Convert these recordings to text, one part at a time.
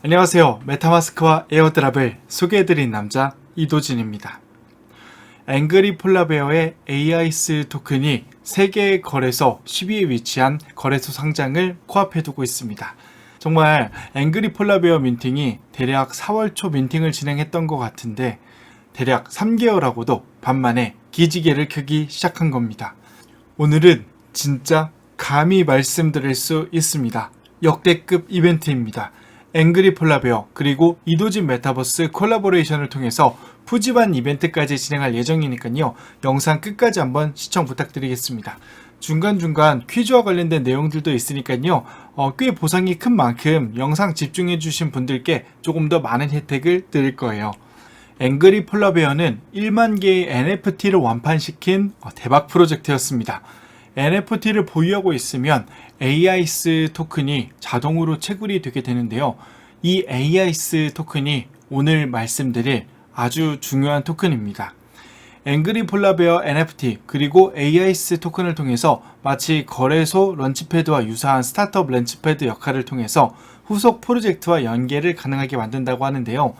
안녕하세요. 메타마스크와 에어드랍을 소개해드린 남자 이도진입니다. 앵그리 폴라베어의 AIS 토큰이 세계 거래소 10위에 위치한 거래소 상장을 코앞에 두고 있습니다. 정말 앵그리 폴라베어 민팅이 대략 4월 초 민팅을 진행했던 것 같은데 대략 3개월하고도 반만에 기지개를 켜기 시작한 겁니다. 오늘은 진짜 감히 말씀드릴 수 있습니다. 역대급 이벤트입니다. 앵그리 폴라베어 그리고 이도진 메타버스 콜라보레이션을 통해서 푸짐한 이벤트까지 진행할 예정이니까요. 영상 끝까지 한번 시청 부탁드리겠습니다. 중간중간 퀴즈와 관련된 내용들도 있으니까요. 어, 꽤 보상이 큰 만큼 영상 집중해주신 분들께 조금 더 많은 혜택을 드릴 거예요. 앵그리 폴라베어는 1만 개의 NFT를 완판시킨 어, 대박 프로젝트였습니다. NFT를 보유하고 있으면 AIS 토큰이 자동으로 채굴이 되게 되는데요. 이 AIS 토큰이 오늘 말씀드릴 아주 중요한 토큰입니다. 앵그리 폴라베어 NFT 그리고 AIS 토큰을 통해서 마치 거래소 런치패드와 유사한 스타트업 런치패드 역할을 통해서 후속 프로젝트와 연계를 가능하게 만든다고 하는데요.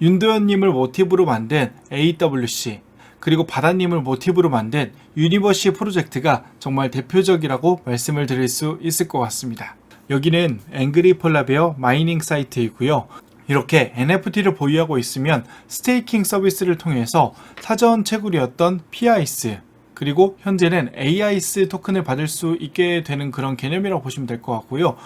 윤도현님을 모티브로 만든 AWC 그리고 바다님을 모티브로 만든 유니버시 프로젝트가 정말 대표적이라고 말씀을 드릴 수 있을 것 같습니다. 여기는 앵그리 폴라베어 마이닝 사이트이고요. 이렇게 NFT를 보유하고 있으면 스테이킹 서비스를 통해서 사전 채굴이었던 PIS 그리고 현재는 AIS 토큰을 받을 수 있게 되는 그런 개념이라고 보시면 될 것 같고요.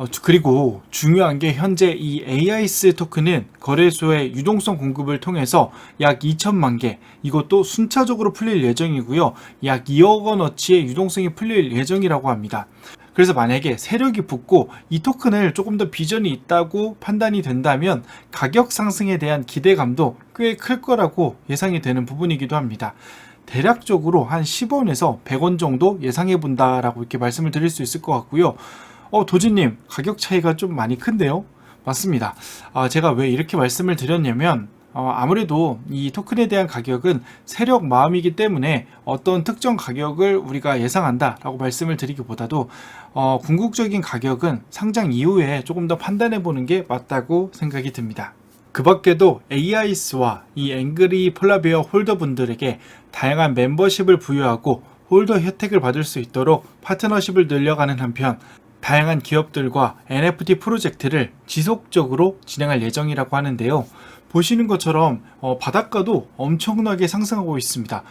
어, 주- 그리고 중요한 게 현재 이 AIS 토큰은 거래소의 유동성 공급을 통해서 약 2천만 개 이것도 순차적으로 풀릴 예정이고요. 약 2억 원어치의 유동성이 풀릴 예정이라고 합니다. 그래서 만약에 세력이 붙고 이 토큰을 조금 더 비전이 있다고 판단이 된다면 가격 상승에 대한 기대감도 꽤 클 거라고 예상이 되는 부분이기도 합니다. 대략적으로 한 10원에서 100원 정도 예상해 본다라고 이렇게 말씀을 드릴 수 있을 것 같고요. 어, 도진님, 가격 차이가 좀 많이 큰데요? 맞습니다. 아, 제가 왜 이렇게 말씀을 드렸냐면, 어, 아무래도 이 토큰에 대한 가격은 세력 마음이기 때문에 어떤 특정 가격을 우리가 예상한다라고 말씀을 드리기보다도 어, 궁극적인 가격은 상장 이후에 조금 더 판단해 보는 게 맞다고 생각이 듭니다. 그 밖에도 AIS와 이 앵그리 폴라베어 홀더분들에게 다양한 멤버십을 부여하고 홀더 혜택을 받을 수 있도록 파트너십을 늘려가는 한편 다양한 기업들과 NFT 프로젝트를 지속적으로 진행할 예정이라고 하는데요. 보시는 것처럼 어, 바닷가도 엄청나게 상승하고 있습니다.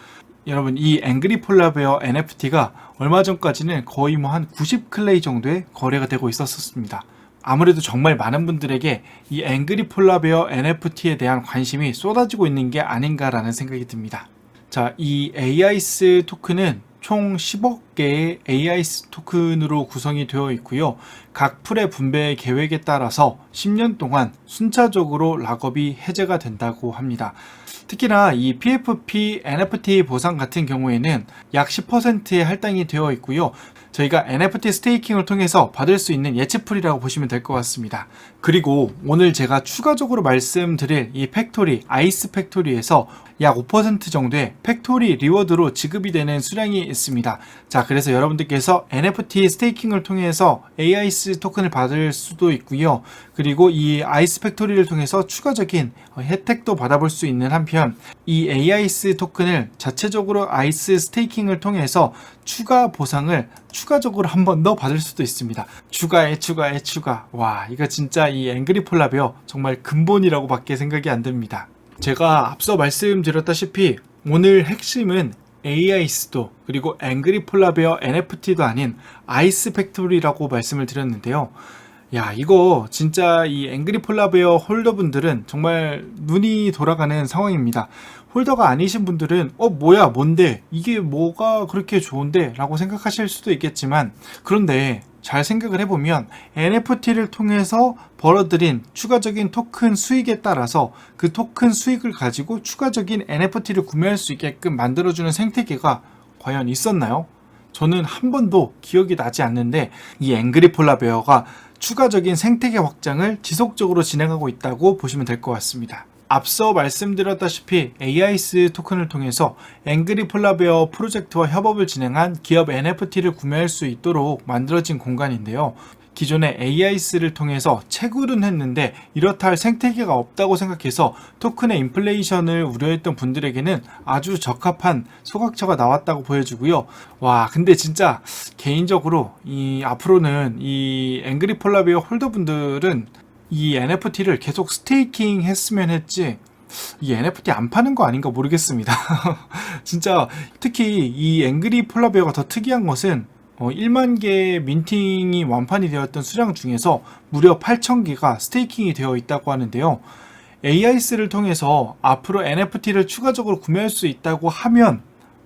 여러분 이 앵그리 폴라베어 NFT가 얼마 전까지는 거의 뭐 한 90클레이 정도의 거래가 되고 있었습니다. 아무래도 정말 많은 분들에게 이 앵그리 폴라베어 NFT에 대한 관심이 쏟아지고 있는 게 아닌가라는 생각이 듭니다. 자, 이 AIS 토큰은 총 10억 개의 AIS 토큰으로 구성이 되어 있고요. 각 풀의 분배 계획에 따라서 10년 동안 순차적으로 락업이 해제가 된다고 합니다. 특히나 이 PFP NFT 보상 같은 경우에는 약 10%의 할당이 되어 있고요. 저희가 NFT 스테이킹을 통해서 받을 수 있는 예측풀이라고 보시면 될 것 같습니다. 그리고 오늘 제가 추가적으로 말씀드릴 이 팩토리, 아이스 팩토리에서 약 5% 정도의 팩토리 리워드로 지급이 되는 수량이 있습니다. 자, 그래서 여러분들께서 NFT 스테이킹을 통해서 AIS 토큰을 받을 수도 있고요. 그리고 이 아이스 팩토리를 통해서 추가적인 혜택도 받아볼 수 있는 한편 이 AIS 토큰을 자체적으로 아이스 스테이킹을 통해서 추가 보상을 추가적으로 한 번 더 받을 수도 있습니다. 추가에 추가에 추가. 와, 이거 진짜 이 앵그리 폴라베어 정말 근본이라고 밖에 생각이 안 듭니다. 제가 앞서 말씀드렸다시피 오늘 핵심은 AIS도 그리고 앵그리 폴라베어 NFT도 아닌 아이스 팩토리라고 말씀을 드렸는데요. 야, 이거 진짜 이 앵그리 폴라베어 홀더분들은 정말 눈이 돌아가는 상황입니다. 홀더가 아니신 분들은 어 뭐야 뭔데 이게 뭐가 그렇게 좋은데 라고 생각하실 수도 있겠지만 그런데 잘 생각을 해보면 NFT를 통해서 벌어들인 추가적인 토큰 수익에 따라서 그 토큰 수익을 가지고 추가적인 NFT를 구매할 수 있게끔 만들어주는 생태계가 과연 있었나요? 저는 한 번도 기억이 나지 않는데 이 앵그리 폴라베어가 추가적인 생태계 확장을 지속적으로 진행하고 있다고 보시면 될 것 같습니다. 앞서 말씀드렸다시피 AIS 토큰을 통해서 앵그리 폴라베어 프로젝트와 협업을 진행한 기업 NFT를 구매할 수 있도록 만들어진 공간인데요. 기존의 AIS를 통해서 채굴은 했는데 이렇다 할 생태계가 없다고 생각해서 토큰의 인플레이션을 우려했던 분들에게는 아주 적합한 소각처가 나왔다고 보여주고요. 와, 근데 진짜 개인적으로 이 앞으로는 이 앵그리 폴라베어 홀더분들은 이 NFT를 계속 스테이킹 했으면 했지 이 NFT 안 파는 거 아닌가 모르겠습니다. 진짜 특히 이 앵그리 폴라베어가 더 특이한 것은 어, 1만 개의 민팅이 완판이 되었던 수량 중에서 무려 8,000개가 스테이킹이 되어 있다고 하는데요. AIS를 통해서 앞으로 NFT를 추가적으로 구매할 수 있다고 하면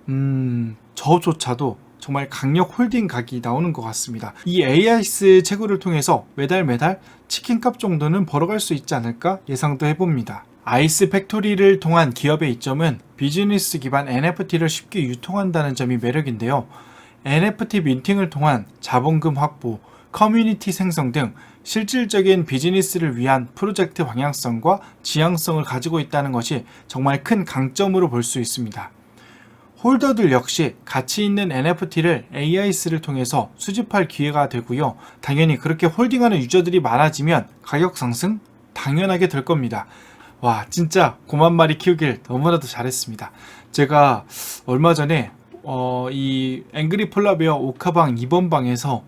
음, 저조차도 정말 강력 홀딩 각이 나오는 것 같습니다. 이 AIS 채굴을 통해서 매달 매달 치킨값 정도는 벌어갈 수 있지 않을까 예상도 해봅니다. 아이스 팩토리를 통한 기업의 이점은 비즈니스 기반 NFT를 쉽게 유통한다는 점이 매력인데요. NFT 민팅을 통한 자본금 확보, 커뮤니티 생성 등 실질적인 비즈니스를 위한 프로젝트 방향성과 지향성을 가지고 있다는 것이 정말 큰 강점으로 볼 수 있습니다. 홀더들 역시 가치 있는 NFT를 AIS를 통해서 수집할 기회가 되고요. 당연히 그렇게 홀딩하는 유저들이 많아지면 가격 상승 당연하게 될 겁니다. 와, 진짜 고만 마리 키우길 너무나도 잘했습니다. 제가 얼마 전에 어, 이 앵그리 폴라베어 오카방 2번 방에서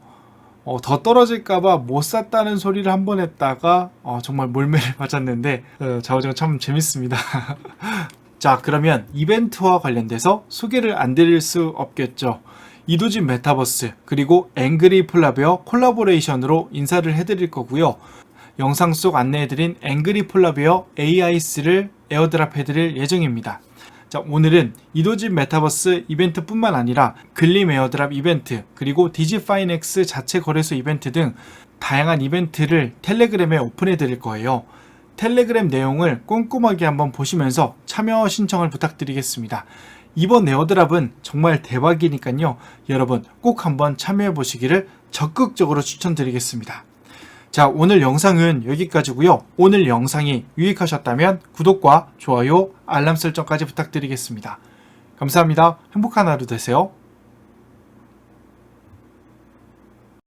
어, 더 떨어질까봐 못 샀다는 소리를 한 번 했다가 어, 정말 몰매를 맞았는데 어, 자오정 참 재밌습니다. 자 그러면 이벤트와 관련돼서 소개를 안 드릴 수 없겠죠. 이도진 메타버스 그리고 앵그리 폴라베어 콜라보레이션으로 인사를 해드릴 거고요. 영상 속 안내해드린 앵그리 폴라베어 AIS를 에어드랍 해드릴 예정입니다. 자, 오늘은 이도진 메타버스 이벤트뿐만 아니라 글림 에어드랍 이벤트, 그리고 디지파이넥스 자체 거래소 이벤트 등 다양한 이벤트를 텔레그램에 오픈해 드릴 거예요. 텔레그램 내용을 꼼꼼하게 한번 보시면서 참여 신청을 부탁드리겠습니다. 이번 에어드랍은 정말 대박이니까요. 여러분 꼭 한번 참여해 보시기를 적극적으로 추천드리겠습니다. 자, 오늘 영상은 여기까지고요. 오늘 영상이 유익하셨다면 구독과 좋아요, 알람 설정까지 부탁드리겠습니다. 감사합니다. 행복한 하루 되세요.